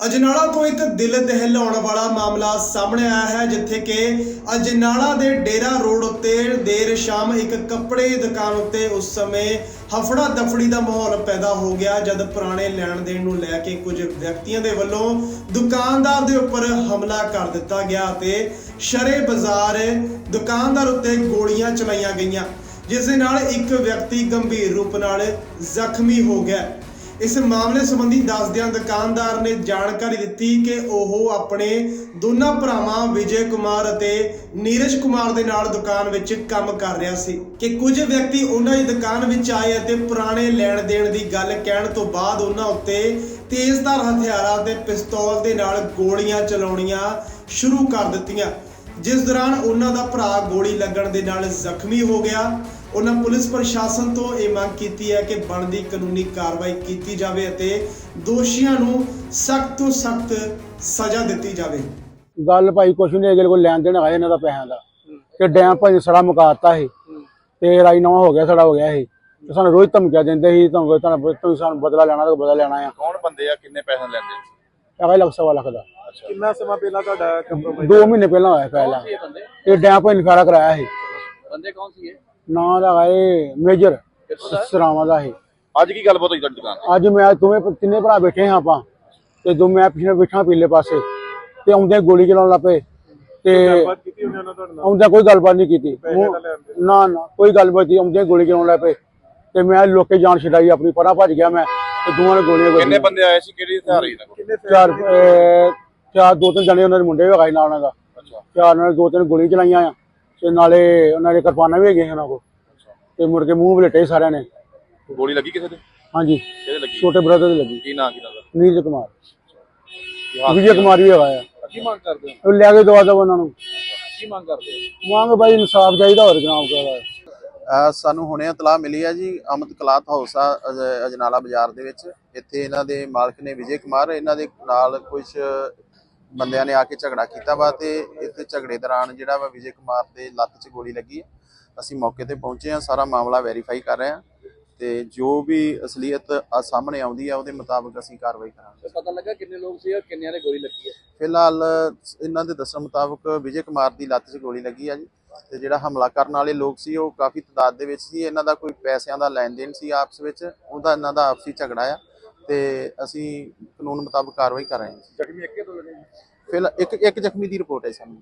ਅਜਨਾਲਾ ਤੋਂ ਇੱਕ ਦਿਲ ਦਹਿਲਾਉਣ ਵਾਲਾ ਮਾਮਲਾ ਸਾਹਮਣੇ ਆਇਆ ਹੈ, ਜਿੱਥੇ ਕਿ ਅਜਨਾਲਾ ਦੇ ਡੇਰਾ ਰੋਡ ਉੱਤੇ ਦੇਰ ਸ਼ਾਮ ਇੱਕ ਕੱਪੜੇ ਦੀ ਦੁਕਾਨ ਉੱਤੇ ਉਸ ਸਮੇਂ ਹਫੜਾ ਦਫੜੀ ਦਾ ਮਾਹੌਲ ਪੈਦਾ ਹੋ ਗਿਆ, ਜਦ ਪੁਰਾਣੇ ਲੈਣ ਦੇਣ ਨੂੰ ਲੈ ਕੇ ਕੁਝ ਵਿਅਕਤੀਆਂ ਦੇ ਵੱਲੋਂ ਦੁਕਾਨਦਾਰ ਦੇ ਉੱਪਰ ਹਮਲਾ ਕਰ ਦਿੱਤਾ ਗਿਆ ਅਤੇ ਸ਼ਰੇ ਬਾਜ਼ਾਰ ਦੁਕਾਨਦਾਰ ਉੱਤੇ ਗੋਲੀਆਂ ਚਲਾਈਆਂ ਗਈਆਂ, ਜਿਸ ਦੇ ਨਾਲ ਇੱਕ ਵਿਅਕਤੀ ਗੰਭੀਰ ਰੂਪ ਨਾਲ ਜ਼ਖਮੀ ਹੋ ਗਿਆ। ਇਸ ਮਾਮਲੇ ਸੰਬੰਧੀ ਦੱਸਦਿਆਂ ਦੁਕਾਨਦਾਰ ਨੇ ਜਾਣਕਾਰੀ ਦਿੱਤੀ ਕਿ ਉਹ ਆਪਣੇ ਦੋਨਾਂ ਭਰਾਵਾਂ ਵਿਜੇ ਕੁਮਾਰ ਅਤੇ ਨੀਰਜ ਕੁਮਾਰ ਦੇ ਨਾਲ ਦੁਕਾਨ ਵਿੱਚ ਕੰਮ ਕਰ ਰਿਹਾ ਸੀ। ਕਿ ਕੁਝ ਵਿਅਕਤੀ ਉਹਨਾਂ ਦੀ ਦੁਕਾਨ ਵਿੱਚ ਆਏ ਅਤੇ ਪੁਰਾਣੇ ਲੈਣ ਦੇਣ ਦੀ ਗੱਲ ਕਹਿਣ ਤੋਂ ਬਾਅਦ ਉਹਨਾਂ ਉੱਤੇ ਤੇਜ਼ਧਾਰ ਹਥਿਆਰਾਂ ਤੇ ਪਿਸਤੌਲ ਦੇ ਨਾਲ ਗੋਲੀਆਂ ਚਲਾਉਣੀਆਂ ਸ਼ੁਰੂ ਕਰ ਦਿੱਤੀਆਂ। ਜਿਸ ਦੌਰਾਨ ਉਹਨਾਂ ਦਾ ਭਰਾ ਗੋਲੀ ਲੱਗਣ ਦੇ ਨਾਲ ਜ਼ਖਮੀ ਹੋ ਗਿਆ। ਉਹਨਾਂ ਪੁਲਿਸ ਪ੍ਰਸ਼ਾਸਨ ਤੋਂ ਇਹ ਮੰਗ ਕੀਤੀ ਹੈ ਕਿ ਬਣਦੀ ਕਾਨੂੰਨੀ ਕਾਰਵਾਈ ਕੀਤੀ ਜਾਵੇ ਅਤੇ ਦੋਸ਼ੀਆਂ ਨੂੰ ਸਖਤ ਤੋਂ ਸਖਤ ਸਜ਼ਾ ਦਿੱਤੀ ਜਾਵੇ। ਗੱਲ ਭਾਈ ਕੁਛ ਨਹੀਂ ਅਗਲੇ ਕੋਲ ਲੈਣ ਦੇਣ ਆਇਆ ਇਹਨਾਂ ਦਾ ਪੈਸਿਆਂ ਦਾ। ਤੇ ਡੈਮ ਭਾਈ ਸੜਾ ਮੁਕਾਤਾ ਸੀ। ਤੇ ਰਾਈ ਨਵਾਂ ਹੋ ਗਿਆ ਸੜਾ ਹੋ ਗਿਆ ਸੀ। ਤੇ ਸਾਨੂੰ ਰੋਜ਼ ਧਮਕੀਆਂ ਦਿੰਦੇ ਸੀ ਤੁਹਾਨੂੰ ਤੁਹਾਨੂੰ ਤੁਸੀਂ ਸਾਨੂੰ ਬਦਲਾ ਲੈਣਾ ਤਾਂ ਬਦਲਾ ਲੈਣਾ ਆ। ਕੌਣ ਬੰਦੇ ਆ ਕਿੰਨੇ ਪੈਸੇ ਲੈਂਦੇ ਹੈਗਾ ਲੱਖ ਸਵਾ ਲੱਖ ਦਾ। ਕਿੰਨਾ ਸਮਾਂ ਪਹਿਲਾਂ ਤੁਹਾਡਾ ਕੰਪਰੋਮਾਈਜ਼ 2 ਮਹੀਨੇ ਪਹਿਲਾਂ ਹੋਇਆ ਪਹਿਲਾਂ। ਇਹ ਡੈਮ ਭਾਈ ਕਰਾਇਆ ਸੀ। ਬੰਦੇ ਕੌਣ ਸੀ ਇਹ? ਨਾਂ ਦਾ ਇਹ ਮੇਜਰ ਸਰਾਵਾਂ ਦਾ ਸੀ ਅੱਜ ਕੀ ਗੱਲਬਾਤ ਹੋਈ ਤੁਹਾਡੀ ਦੁਕਾਨ ਤੇ? ਅੱਜ ਮੈਂ ਭ- ਤਿੰਨੇ ਭਰਾ ਬੈਠੇ ਹਾਂ ਆਪਾਂ ਤੇ ਦੋ ਮੈਂ ਪਿਛਲੇ ਬੈਠਾ ਪੀਲੇ ਪਾਸੇ ਤੇ ਆਉਂਦੇ ਗੋਲੀ ਚਲਾਉਣ ਲੱਪੇ ਤੇ ਆਉਂਦਾ ਕੋਈ ਗੱਲਬਾਤ ਨਹੀਂ ਕੀਤੀ। ਨਾ ਨਾ ਕੋਈ ਗੱਲਬਾਤ ਨਹੀਂ ਆਉਂਦੇ ਗੋਲੀ ਚਲਾਉਣ ਲੱਗ ਪਏ ਤੇ ਮੈਂ ਲੋਕੇ ਜਾਨ ਛਡਾਈ ਆਪਣੀ ਪਰਾਂ ਭੱਜ ਗਿਆ ਮੈਂ ਤੇ ਦੋਵਾਂ ਨੇ ਗੋਲੀਆਂ ਕਿੰਨੇ ਬੰਦੇ ਆਏ ਸੀ ਕਿਹੜੀ ਹਥਿਆਰ ਕਿੰਨੇ ਚਾਰ ਚਾਰ ਦੋ ਤਿੰਨ ਜਣੇ ਉਹਨਾਂ ਦੇ ਮੁੰਡੇ ਵੀ ਹੈਗਾ ਨਾਲ ਉਹਨਾਂ ਦਾ। ਅੱਛਾ। ਚਾਰ ਨਾਲ ਦੋ ਤਿੰਨ ਗੋਲੀ ਚਲਾਈਆਂ ਆ। ਤੇ ਨਾਲੇ ਉਹਨਾਂ ਦੇ ਕਿਰਪਾਨਾਂ ਵੀ ਹੈਗੀਆਂ ਸੀ ਉਹਨਾਂ ਕੋਲ। ਤੇ ਮੁੜ ਕੇ ਮੂੰਹ ਬਲੇਟੇ ਸਾਰਿਆਂ ਨੇ। ਗੋਲੀ ਲੱਗੀ ਕਿਸੇ ਤੇ? ਹਾਂਜੀ। ਕਿਹਦੇ ਲੱਗੀ? ਛੋਟੇ ਬ੍ਰਦਰ ਦੇ ਲੱਗੀ। ਕੀ ਨਾਂ ਕੀ ਦਾ ਨੀਰਜ ਕੁਮਾਰ। ਵਿਜੇ ਕੁਮਾਰ ਵੀ ਹੈਗਾ ਆ। ਕੀ ਮੰਗ ਕਰਦੇ ਹੋ? ਉਹ ਲੈ ਕੇ ਦਵਾ ਦਵਾ ਉਹਨਾਂ ਨੂੰ। ਕੀ ਮੰਗ ਕਰਦੇ ਹੋ? ਮੰਗ ਬਾਈ ਇਨਸਾਫ ਚਾਹੀਦਾ ਹੋਰ ਜਨਾਬ ਕਹਦਾ ਅਹ ਸਾਨੂੰ ਹੁਣੇ ਇਤਲਾਹ ਮਿਲੀ ਹੈ ਜੀ ਅਮਿਤ ਕਲਾਥ ਹਾਊਸ ਆ ਅਜ- ਅਜਨਾਲਾ ਬਾਜ਼ਾਰ ਦੇ ਵਿੱਚ। ਇੱਥੇ ਇਹਨਾਂ ਦੇ ਮਾਲਕ ਨੇ ਵਿਜੇ ਕੁਮਾਰ ਇਹਨਾਂ ਦੇ ਨਾਲ ਕੁਝ ਬੰਦਿਆਂ ਨੇ ਆ ਕੇ ਝਗੜਾ ਕੀਤਾ ਵਾ ਤੇ ਇੱਥੇ ਝਗੜੇ ਦੌਰਾਨ ਜਿਹੜਾ ਵਾ ਵਿਜੇ ਕੁਮਾਰ ਦੇ ਲੱਤ 'ਚ ਗੋਲੀ ਲੱਗੀ ਹੈ ਅਸੀਂ ਮੌਕੇ ਤੇ ਪਹੁੰਚੇ ਹਾਂ ਸਾਰਾ ਮਾਮਲਾ ਵੈਰੀਫਾਈ ਕਰ ਰਹੇ ਹਾਂ ਤੇ ਜੋ ਵੀ ਅਸਲੀਅਤ ਆ ਸਾਹਮਣੇ ਆਉਂਦੀ ਆ ਉਹਦੇ ਮੁਤਾਬਕ ਅਸੀਂ ਕਾਰਵਾਈ ਕਰਾਂਗੇ। ਪਤਾ ਲੱਗਾ ਕਿੰਨੇ ਲੋਕ ਸੀ ਔਰ ਕਿੰਨਿਆਂ ਨੇ ਗੋਲੀ ਲੱਗੀ ਹੈ ਫਿਲਹਾਲ ਇਹਨਾਂ ਦੇ ਦੱਸਣ ਮੁਤਾਬਕ ਵਿਜੇ ਕੁਮਾਰ ਦੀ ਲੱਤ 'ਚ ਗੋਲੀ ਲੱਗੀ ਆ ਜੀ ਤੇ ਜਿਹੜਾ ਹਮਲਾ ਕਰਨ ਵਾਲੇ ਲੋਕ ਸੀ ਉਹ ਕਾਫੀ ਤਦਾਦ ਦੇ ਵਿੱਚ ਸੀ। ਇਹਨਾਂ ਦਾ ਕੋਈ ਪੈਸਿਆਂ ਦਾ ਲੈਣ ਦੇਣ ਸੀ ਆਪਸ ਵਿੱਚ ਉਹਦਾ ਇਹਨਾਂ ਦਾ ਆਪਸੀ ਝਗੜਾ ਆ। ਤੇ ਅਸੀਂ ਕਾਨੂੰਨ ਮੁਤਾਬਕ ਕਾਰਵਾਈ ਕਰ ਰਹੇ ਹਾਂ ਜ਼ਖਮੀ ਇੱਕੇ ਫਿਲਹਾਲ ਇੱਕ ਇੱਕ ਜ਼ਖਮੀ ਦੀ ਰਿਪੋਰਟ ਹੈ ਸਾਨੂੰ।